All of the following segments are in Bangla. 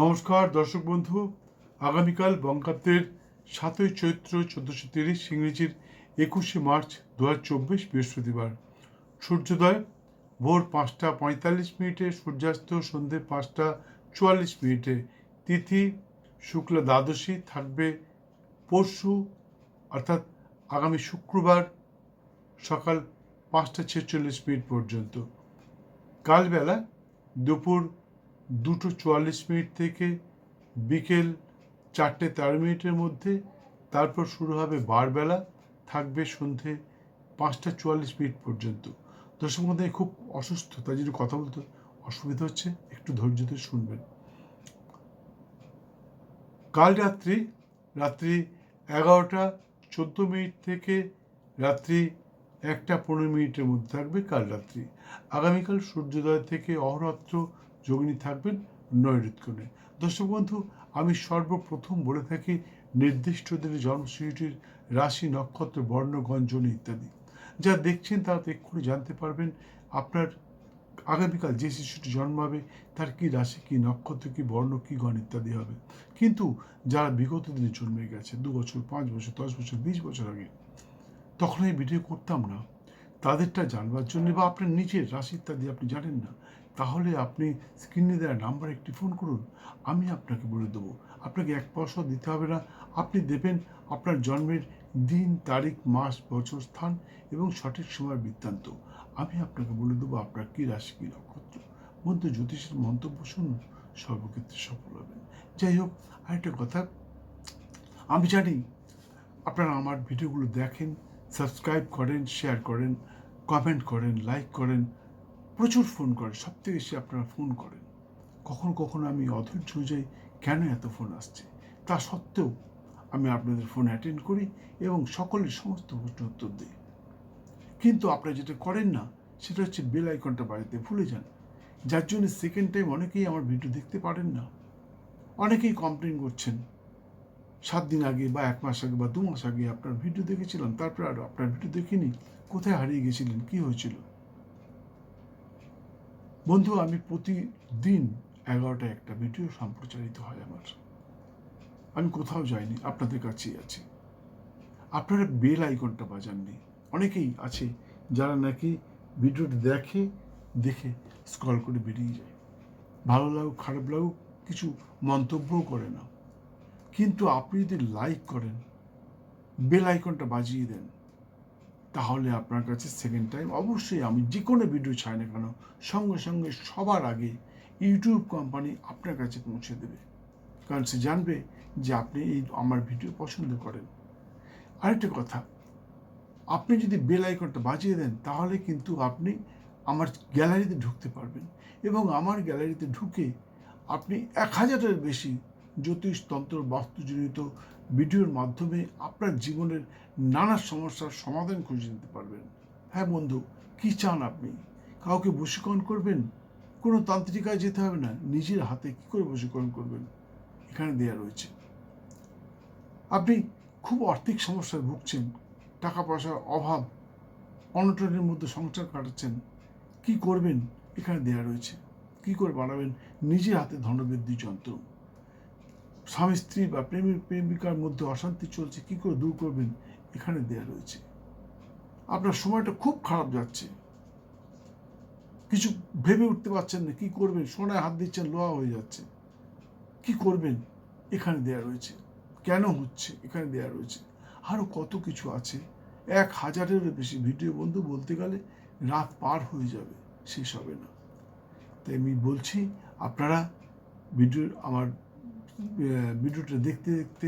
নমস্কার, দর্শক বন্ধু। আগামীকাল বঙ্গাব্দের সাতই চৈত্র চোদ্দোশো তিরিশ ইংরেজির একুশে মার্চ দু চব্বিশ বৃহস্পতিবার। সূর্যোদয়, ভোর পাঁচটা পঁয়তাল্লিশ মিনিটে, সূর্যাস্ত সন্ধে পাঁচটা চুয়াল্লিশ মিনিটে। তিথি, শুক্লা দ্বাদশী থাকবে পরশু, অর্থাৎ আগামী শুক্রবার সকাল পাঁচটা ছেচল্লিশ মিনিট পর্যন্ত। কালবেলা দুপুর দুটো চুয়াল্লিশ মিনিট থেকে বিকেল চারটে তেরো মিনিটের মধ্যে। তারপর শুরু হবে বারবেলা, থাকবে সন্ধে পাঁচটা চুয়াল্লিশ মিনিট পর্যন্ত। দর্শক মধ্যে খুব অসুস্থ, তাই জন্য কথা বলতে অসুবিধা হচ্ছে, একটু ধৈর্য ধরে শুনবেন। কাল রাত্রি রাত্রি এগারোটা চোদ্দ মিনিট থেকে রাত্রি একটা পনেরো মিনিটের মধ্যে থাকবে কাল রাত্রি। আগামীকাল সূর্যোদয় থেকে অহরাত্র যোগিনী থাকবেন নৈঋত্যকোণে দর্শক বন্ধু, আমি সর্বপ্রথম বলে থাকি নির্দিষ্ট দিনে জন্মসূচিটির রাশি, নক্ষত্র, বর্ণ গঞ্জনী ইত্যাদি। যা দেখছেন তারা এক্ষুনি জানতে পারবেন আপনার আগামীকাল যে শিশুটি জন্মাবে, তার কি রাশি, কি নক্ষত্র, কি বর্ণ, কি গণ ইত্যাদি হবে। কিন্তু যারা বিগত দিনে জন্মে গেছে, দু বছর, পাঁচ বছর, দশ বছর, বিশ বছর আগে, তখন এই ভিডিও করতাম না। তাদেরটা জানবার জন্য বা আপনার নিজের রাশি ইত্যাদি আপনি জানেন না। তাহলে আপনি স্ক্রিনে দেওয়া নাম্বার একটি ফোন করুন, আমি আপনাকে বলে দেবো। আপনাকে এক পয়সাও দিতে হবে না। আপনি দেবেন আপনার জন্মের দিন, তারিখ, মাস, বছর, স্থান এবং সঠিক সময় বৃত্তান্ত। আমি আপনাকে বলে দেবো আপনার কী রাশি, কী নক্ষত্র। বন্ধু জ্যোতিষের মন্তব্য শুনুন, সর্বক্ষেত্রে সফল হবেন। যাই হোক, আরেকটা কথা। আমি জানি আপনারা আমার ভিডিওগুলো দেখেন সাবস্ক্রাইব করেন শেয়ার করেন কমেন্ট করেন লাইক করেন। প্রচুর ফোন করে সব থেকে বেশি আপনারা ফোন করেন। কখনো কখনো আমি অধৈর্য হয়ে যাই, কেন এত ফোন আসছে? তা সত্ত্বেও আমি আপনাদের ফোন অ্যাটেন্ড করি এবং সকলের সমস্ত প্রশ্ন উত্তর দিই। কিন্তু আপনারা যেটা করেন না, সেটা হচ্ছে বেল আইকনটা বাড়িতে ভুলে যান। যার জন্য সেকেন্ড টাইম অনেকেই আমার ভিডিও দেখতে পারেন না। অনেকেই কমপ্লেন করছেন। সাত দিন আগে বা এক মাস আগে বা দু মাস আগে আপনার ভিডিও দেখেছিলাম, তারপরে আর আপনার ভিডিও দেখিনি। কোথায় হারিয়ে গেছিলেন? কি হয়েছিল? বন্ধু, আমি প্রতিদিন এগারোটা একটা ভিডিও সম্প্রচারিত হয় আমার। আমি কোথাও যাইনি, আপনাদের কাছেই আছি। আপনারা বেল আইকনটা বাজাননি। অনেকেই আছে যারা নাকি ভিডিওটি দেখে দেখে স্ক্রল করে বেরিয়ে যায়। ভালো লাগুক, খারাপ লাগুক, কিছু মন্তব্যও করে না। কিন্তু আপনি যদি লাইক করেন, বেল আইকনটা বাজিয়ে দেন। তাহলে আপনার কাছে সেকেন্ড টাইম অবশ্যই আমি যে কোনো ভিডিও চাই না কেন, সঙ্গে সঙ্গে সবার আগে ইউটিউব কোম্পানি আপনার কাছে পৌঁছে দেবে। কারণ সে জানবে যে আপনি এই আমার ভিডিও পছন্দ করেন। আরেকটা কথা, আপনি যদি বেল আইকনটা বাজিয়ে দেন, তাহলে কিন্তু আপনি আমার গ্যালারিতে ঢুকতে পারবেন এবং আমার গ্যালারিতে ঢুকে আপনি এক হাজারের বেশি জ্যোতিষতন্ত্র, বাস্তুজনিত ভিডিওর মাধ্যমে আপনার জীবনের নানা সমস্যার সমাধান খুঁজে নিতে পারবেন। হ্যাঁ বন্ধু, কি চান আপনি? কাউকে বশীকরণ করবেন? কোনো তান্ত্রিকায় যেতে হবে না। নিজের হাতে কি করে বশীকরণ করবেন? এখানে দেয়া রয়েছে। আপনি খুব আর্থিক সমস্যায় ভুগছেন টাকা পয়সার অভাব, অনটনের মধ্যে সংসার কাটাচ্ছেন, কি করবেন? এখানে দেয়া রয়েছে। কি করে বাড়াবেন? নিজের হাতে ধনবৃদ্ধি যন্ত্র। স্বামী স্ত্রী বা প্রেমিক প্রেমিকার মধ্যে অশান্তি চলছে, কি করে দূর করবেন? এখানে দেয়া রয়েছে। আপনার সময়টা খুব খারাপ যাচ্ছে। কিছু ভেবে উঠতে পারছেন না, কি করবেন? সোনায় হাত দিচ্ছেন, লোহা হয়ে যাচ্ছে। কি করবেন? এখানে দেয়া রয়েছে। কেন হচ্ছে? এখানে দেয়া রয়েছে। আরও কত কিছু আছে। এক হাজারেরও বেশি ভিডিও বন্ধু বলতে গেলে রাত পার হয়ে যাবে, শেষ হবে না। তাই আমি বলছি, আপনারা ভিডিও আমার ভিডিওটা দেখতে দেখতে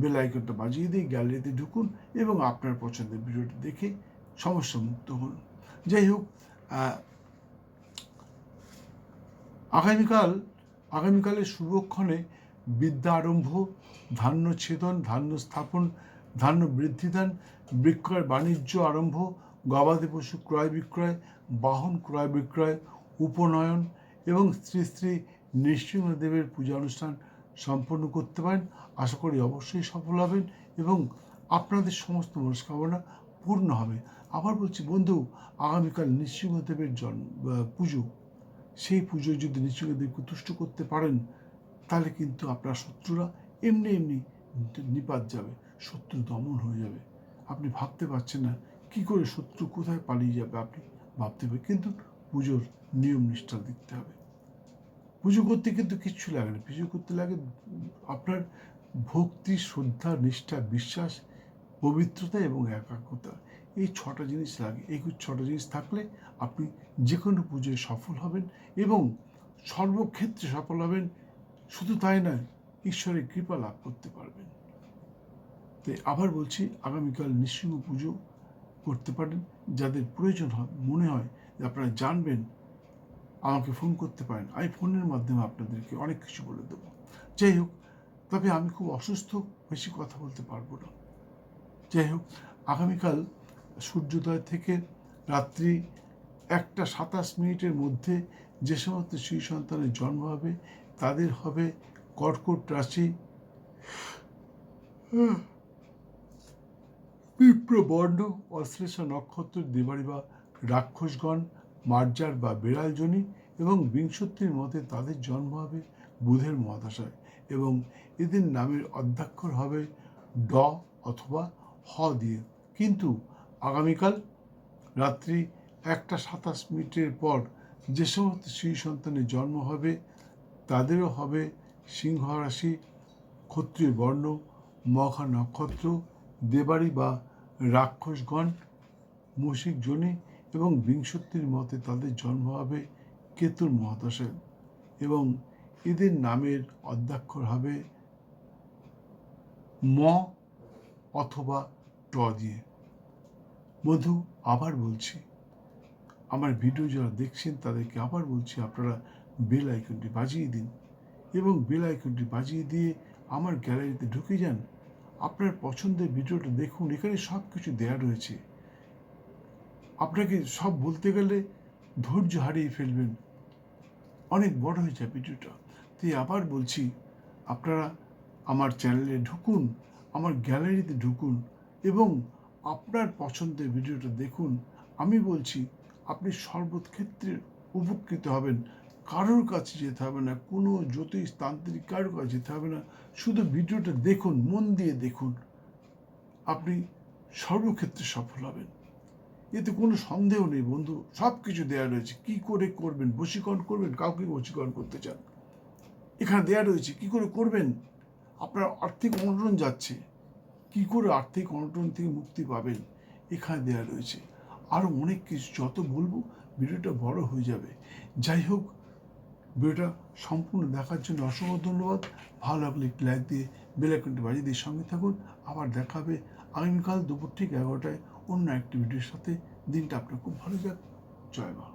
বেল আইকনটা বাজিয়ে দিয়ে গ্যালারিতে ঢুকুন এবং আপনার পছন্দের ভিডিওটা দেখে সমস্যা মুক্ত হন। যাই হোক আগামীকাল আগামীকালের শুভক্ষণে বিদ্যা আরম্ভ, ধান্য ছেদন, ধান্য স্থাপন, ধান্য বৃদ্ধিদান বিক্রয় বাণিজ্য আরম্ভ, গবাদি পশু ক্রয় বিক্রয়, বাহন ক্রয় বিক্রয়, উপনয়ন এবং শ্রী শ্রী নৃসিংহদেবের পূজা অনুষ্ঠান সম্পন্ন করতে পারেন। আশা করি অবশ্যই সফল হবেন এবং আপনাদের সমস্ত মনস্কামনা পূর্ণ হবে। আবার বলছি, বন্ধু, আগামীকাল নৃসিংহদেবের জন্ম পুজো। সেই পুজোয় যদি নৃসিংহদেবকে তুষ্ট করতে পারেন, তাহলে কিন্তু আপনার শত্রুরা এমনি এমনি নিপাত যাবে, শত্রু দমন হয়ে যাবে। আপনি ভাবতে পারছেন না কি করে শত্রু কোথায় পালিয়ে যাবে, আপনি ভাবতে হবে কিন্তু পুজোর নিয়ম নিষ্ঠা দেখতে হবে। পুজো করতে কিন্তু কিচ্ছু লাগে না। পুজো করতে লাগে আপনার ভক্তি, শ্রদ্ধা, নিষ্ঠা, বিশ্বাস, পবিত্রতা এবং একাগ্রতা। এই ছটা জিনিস লাগে। এই ছটা জিনিস থাকলে আপনি যে কোনো পুজোয় সফল হবেন এবং সর্বক্ষেত্রে সফল হবেন। শুধু তাই নয়, ঈশ্বরের কৃপা লাভ করতে পারবেন। তাই আবার বলছি, আগামীকাল নৃসিংহ পুজো করতে পারেন। যাদের প্রয়োজন হয়, মনে হয় যে আপনারা জানবেন আমাকে ফোন করতে পারেন। আমি ফোনের মাধ্যমে আপনাদেরকে অনেক কিছু বলে দেবো। যাই হোক তবে আমি খুব অসুস্থ বেশি কথা বলতে পারব না। যাই হোক আগামীকাল সূর্যোদয় থেকে রাত্রি একটা সাতাশ মিনিটের মধ্যে যে সমস্ত শিশু সন্তানের জন্ম হবে তাদের হবে কর্কট রাশি। বিপ্রবর্ণ অশ্লেষা নক্ষত্র দেবাড়ি বা রাক্ষসগণ মার্জার বা বেড়ালজনী এবং বিংশতির মতে তাদের জন্ম হবে বুধের মহাদশায় এবং এদের নামের অধ্যাক্ষর হবে ড অথবা হ দিয়ে। কিন্তু আগামীকাল রাত্রি একটা সাতাশ মিনিটের পর যে সমস্ত শ্রী সন্তানের জন্ম হবে, তাদেরও হবে সিংহ রাশি ক্ষত্রিয় বর্ণ মখা নক্ষত্র, দেবাড়ি বা রাক্ষসগণ মুশিক জনি এবং বিংশতির মতে তাদের জন্ম হবে কেতুর মহাদশায় এবং এদের নামের অধ্যাক্ষর হবে ম অথবা ট দিয়ে। মধু, আবার বলছি। আমার ভিডিও যারা দেখছেন, তাদেরকে আবার বলছি, আপনারা বেল আইকনটি বাজিয়ে দিন এবং বেল আইকনটি বাজিয়ে দিয়ে আমার গ্যালারিতে ঢুকে যান। আপনার পছন্দের ভিডিওটা দেখুন, এখানে সব কিছু দেয়া রয়েছে। আপনাকে সব বলতে গেলে ধৈর্য হারিয়ে ফেলবেন। অনেক বড় হয়ে যায় ভিডিওটা। তাই আবার বলছি, আপনারা আমার চ্যানেলে ঢুকুন, আমার গ্যালারিতে ঢুকুন এবং আপনার পছন্দের ভিডিওটা দেখুন। আমি বলছি, আপনি সর্বক্ষেত্রে উপকৃত হবেন। কারোর কাছে যেতে হবে না, কোনো জ্যোতিষ তান্ত্রিক কারোর কাছে যেতে হবে না। শুধু ভিডিওটা দেখুন, মন দিয়ে দেখুন। আপনি সর্বক্ষেত্রে সফল হবেন। এতে কোনো সন্দেহ নেই বন্ধু। সব কিছু দেওয়া রয়েছে। কি করে করবেন? বশীকরণ করবেন? কাউকে বশীকরণ করতে চান? এখানে দেওয়া রয়েছে, কি করে করবেন? আপনার আর্থিক অনটন যাচ্ছে। কি করে আর্থিক অনটন থেকে মুক্তি পাবেন? এখানে দেওয়া রয়েছে। আরও অনেক কিছু। যত বলব, ভিডিওটা বড় হয়ে যাবে। যাই হোক, ভিডিওটা সম্পূর্ণ দেখার জন্য অসংখ্য ধন্যবাদ। ভালো লাগলে একটি লাইক দিয়ে বেল আইকনটি বাজিয়ে দিয়ে সঙ্গে থাকুন। আবার দেখা হবে আগামীকাল দুপুর ঠিক এগারোটায়। অন্য অ্যাক্টিভিটির সাথে দিনটা আপনার খুব ভালো যাক। জয় মা